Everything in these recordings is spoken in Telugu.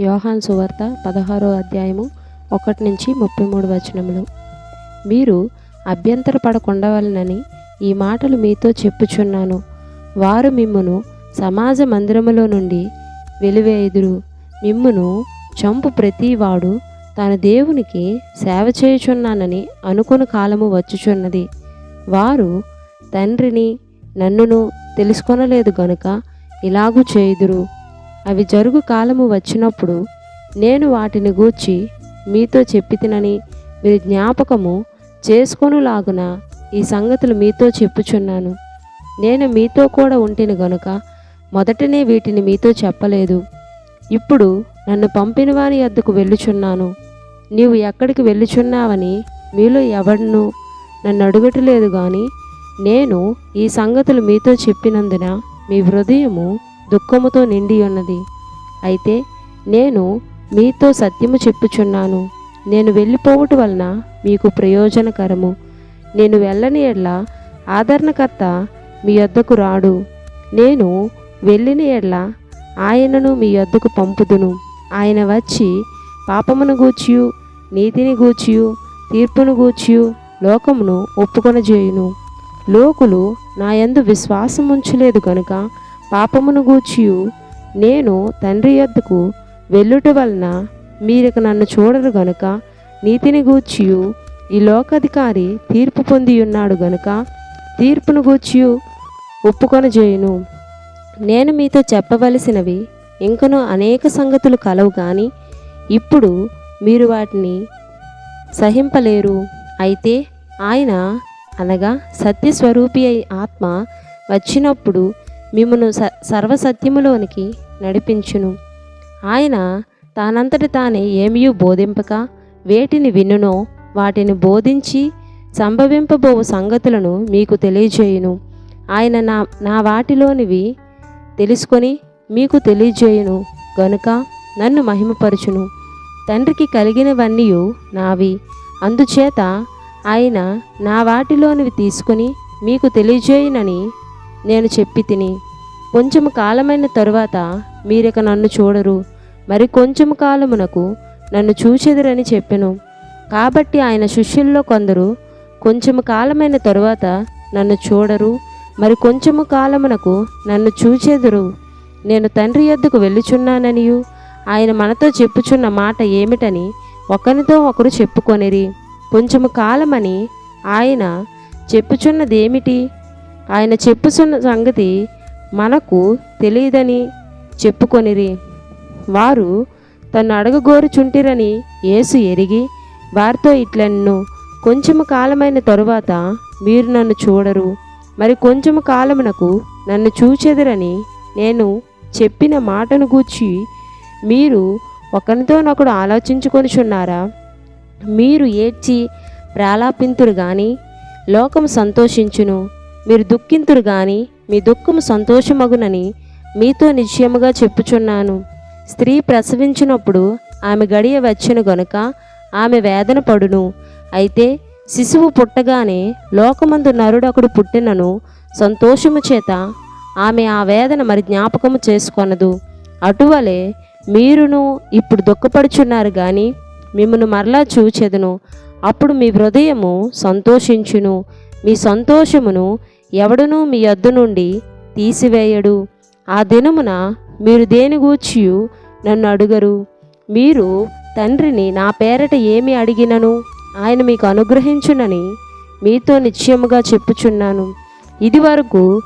యోహాన్ సువార్త పదహారో అధ్యాయము ఒకటి నుంచి ముప్పై మూడు వచనములు. మీరు అభ్యంతర పడకుండవలనని ఈ మాటలు మీతో చెప్పుచున్నాను. వారు మిమ్మును సమాజ మందిరములో నుండి వెలివేయుదురు. మిమ్మును చంపు ప్రతివాడు తాను దేవునికి సేవ చేయుచున్నానని అనుకుని కాలము వచ్చుచున్నది. వారు తండ్రిని నన్నును తెలుసుకొనలేదు గనుక ఇలాగూ చేయుదురు. అవి జరుగు కాలము వచ్చినప్పుడు నేను వాటిని గూర్చి మీతో చెప్పితినని మీరు జ్ఞాపకము చేసుకొనులాగున ఈ సంగతులు మీతో చెప్పుచున్నాను. నేను మీతో కూడా ఉంటేను గనుక మొదటనే వీటిని మీతో చెప్పలేదు. ఇప్పుడు నన్ను పంపిన వాని వద్దకు వెళ్ళుచున్నాను. నీవు ఎక్కడికి వెళ్ళుచున్నావని మీలో ఎవడను నన్ను అడుగటలేదు గాని నేను ఈ సంగతులు మీతో చెప్పినందున మీ హృదయము దుఃఖముతో నిండి ఉన్నది. అయితే నేను మీతో సత్యము చెప్పుచున్నాను. నేను వెళ్ళిపోవటం వలన మీకు ప్రయోజనకరము. నేను వెళ్ళని ఎడ్ల ఆదరణకర్త మీ యొద్దకు రాడు. నేను వెళ్ళిన ఎడ్ల ఆయనను మీ యొద్దకు పంపుదును. ఆయన వచ్చి పాపమును గూచియు నీతిని గూచియు తీర్పును గూర్చియు లోకమును ఒప్పుకొనజేయును. లోకులు నా యందు విశ్వాసం ఉంచలేదు కనుక పాపమును గూర్చియు. నేను తండ్రి యొద్దకు వెళ్ళుట వలన మీరిక నన్ను చూడరు గనుక నీతిని గూర్చియు. ఈ లోకాధికారి తీర్పు పొంది ఉన్నాడు గనుక తీర్పును గూర్చియు ఒప్పుకొనజేయును నేను మీతో చెప్పవలసినవి ఇంకను అనేక సంగతులు కలవు కానీ ఇప్పుడు మీరు వాటిని సహింపలేరు. అయితే ఆయన అనగా సత్యస్వరూపి అయి ఆత్మ వచ్చినప్పుడు మిమ్మను స సర్వసత్యములోనికి నడిపించును. ఆయన తానంతటి తానే ఏమీ బోధింపక వేటిని వినునో వాటిని బోధించి సంభవింపబో సంగతులను మీకు తెలియజేయును. ఆయన నా నా వాటిలోనివి తెలుసుకొని మీకు తెలియజేయును గనుక నన్ను మహిమపరచును. తండ్రికి కలిగినవన్నీ నావి. అందుచేత ఆయన నా వాటిలోనివి తీసుకుని మీకు తెలియజేయునని నేను చెప్పి తిని కొంచెము కాలమైన తరువాత మీరిక నన్ను చూడరు. మరి కొంచెము కాలమునకు నన్ను చూచెదరని చెప్పెను. కాబట్టి ఆయన శిష్యుల్లో కొందరు కొంచెము కాలమైన తరువాత నన్ను చూడరు. మరి కొంచెము కాలమునకు నన్ను చూచెదురు. నేను తండ్రి యొద్దకు వెళ్ళుచున్నాననియు. ఆయన మనతో చెప్పుచున్న మాట ఏమిటని ఒకరితో ఒకరు చెప్పుకొనిరి. కొంచెము కాలమని ఆయన చెప్పుచున్నదేమిటి? ఆయన చెప్పుచున్న సంగతి మనకు తెలియదని చెప్పుకొనిరి. వారు తను అడగగోరుచుంటిరని యేసు ఎరిగి వారితో ఇట్లన్ను. కొంచెము కాలమైన తరువాత మీరు నన్ను చూడరు. మరి కొంచెము కాలమునకు నన్ను చూచెదరని నేను చెప్పిన మాటను గూర్చి మీరు ఒకరితోనొకడు ఆలోచించుకొనిచున్నారా మీరు ఏడ్చి ప్రాలాపింతురు గాని లోకం సంతోషించును. మీరు దుఃఖింతురు గాని మీ దుఃఖము సంతోషమగునని మీతో నిశ్చయముగా చెప్పుచున్నాను. స్త్రీ ప్రసవించినప్పుడు ఆమె గడియ వచ్చెను గనుక ఆమె వేదన పడును. అయితే శిశువు పుట్టగానే లోకమందు నరుడొకడు పుట్టినను సంతోషము చేత ఆమె ఆ వేదన మరి జ్ఞాపకము చేసుకొనదు. అటువలే మీరును ఇప్పుడు దుఃఖపడుచున్నారు కానీ మిమ్మను మరలా చూచెదను. అప్పుడు మీ హృదయము సంతోషించును. మీ సంతోషమును ఎవడునూ మీ అద్దు నుండి తీసివేయడు. ఆ దినమున మీరు దేని గూర్చియు నన్ను అడుగరు. మీరు తండ్రిని నా పేరట ఏమి అడిగినను? ఆయన మీకు అనుగ్రహించునని మీతో నిశ్చయముగా చెప్పుచున్నాను. ఇది వరకు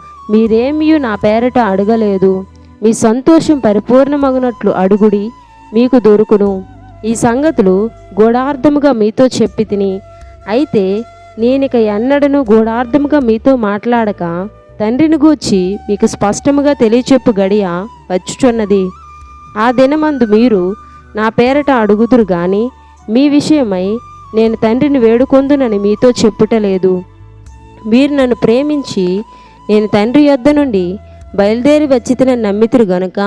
నా పేరట అడగలేదు. మీ సంతోషం పరిపూర్ణమగునట్లు అడుగుడి మీకు దొరుకును. ఈ సంగతులు గూఢార్థముగా మీతో చెప్పి తిని అయితే నేనిక ఎన్నడను గూఢార్థముగా మీతో మాట్లాడక తండ్రిని గూర్చి మీకు స్పష్టముగా తెలియచెప్పు గడియ వచ్చుచున్నది. ఆ దినమందు మీరు నా పేరట అడుగుదురు గాని మీ విషయమై నేను తండ్రిని వేడుకొందునని మీతో చెప్పుటలేదు. మీరు నన్ను ప్రేమించి నేను తండ్రి యొద్ద నుండి బయలుదేరి వచ్చితనని నమ్మితురు గనుక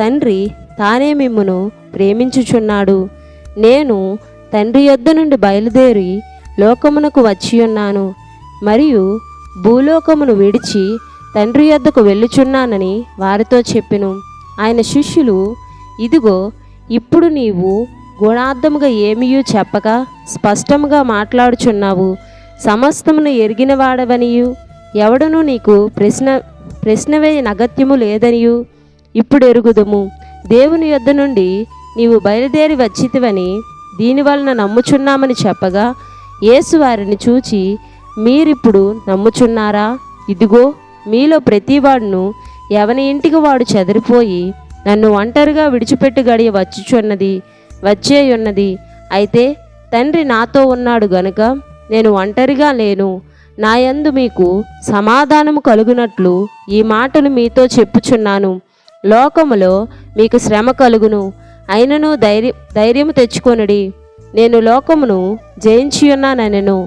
తండ్రి తానే మిమ్మును ప్రేమించుచున్నాడు. నేను తండ్రి యొద్ద నుండి బయలుదేరి లోకమునకు వచ్చి ఉన్నాను మరియు భూలోకమును విడిచి తండ్రి యొద్దకు వెళ్ళుచున్నానని వారితో చెప్పెను. ఆయన శిష్యులు ఇదిగో ఇప్పుడు నీవు గుణార్థముగా ఏమీయూ చెప్పక స్పష్టముగా మాట్లాడుచున్నావు. సమస్తమును ఎరిగిన వాడవనియు. ఎవడనూ నీకు ప్రశ్న ప్రశ్న అగత్యము లేదనియు. ఇప్పుడు ఎరుగుదుము. దేవుని యొద్ద నుండి నీవు బయలుదేరి వచ్చితివని దీనివలన నమ్ముచున్నామని చెప్పగా యేసు వారిని చూచి మీరిప్పుడు నమ్ముచున్నారా? ఇదిగో మీలో ప్రతివాడును ఎవని ఇంటికి వాడు చెదిరిపోయి నన్ను ఒంటరిగా విడిచిపెట్టి గడియ వచ్చుచున్నది వచ్చేయున్నది. అయితే తండ్రి నాతో ఉన్నాడు గనుక నేను ఒంటరిగా లేను. నా యందు మీకు సమాధానము కలుగునట్లు ఈ మాటలు మీతో చెప్పుచున్నాను. లోకములో మీకు శ్రమ కలుగును. అయినను ధైర్య ధైర్యము తెచ్చుకొనుడి. నేను లోకమును జయించి ఉన్నానెను